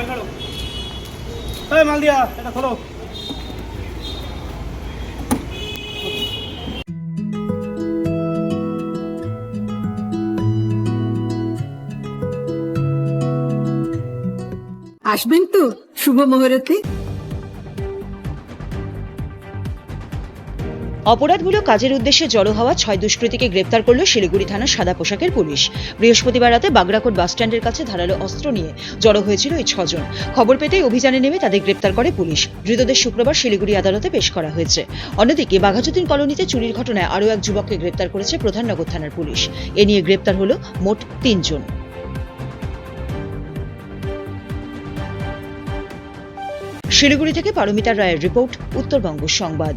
এই মাল দিয়া এটা খোলো। আসবেন তো শুভ মুহূর্তে। অপরাধমূলক কাজের উদ্দেশ্যে জড়ো হওয়া ছয় দুষ্কৃতীকে গ্রেপ্তার করল শিলিগুড়ি থানার সাদা পোশাকের পুলিশ। বৃহস্পতিবার রাতে বাগরাকোট বাসস্ট্যান্ডের কাছে ধারালো অস্ত্র নিয়ে জড়ো হয়েছিল এই ছজন। খবর পেতেই অভিযানে নেমে তাদের গ্রেপ্তার করে পুলিশ। ধৃতদের শুক্রবার শিলিগুড়ি আদালতে পেশ করা হয়েছে। অন্যদিকে বাঘাযতীন কলোনিতে চুরির ঘটনায় আরও এক যুবককে গ্রেপ্তার করেছে প্রধাননগর থানার পুলিশ। এ নিয়ে গ্রেপ্তার হল মোট তিনজন। শিলিগুড়ি থেকে পারমিতার রায়ের রিপোর্ট, উত্তরবঙ্গ সংবাদ।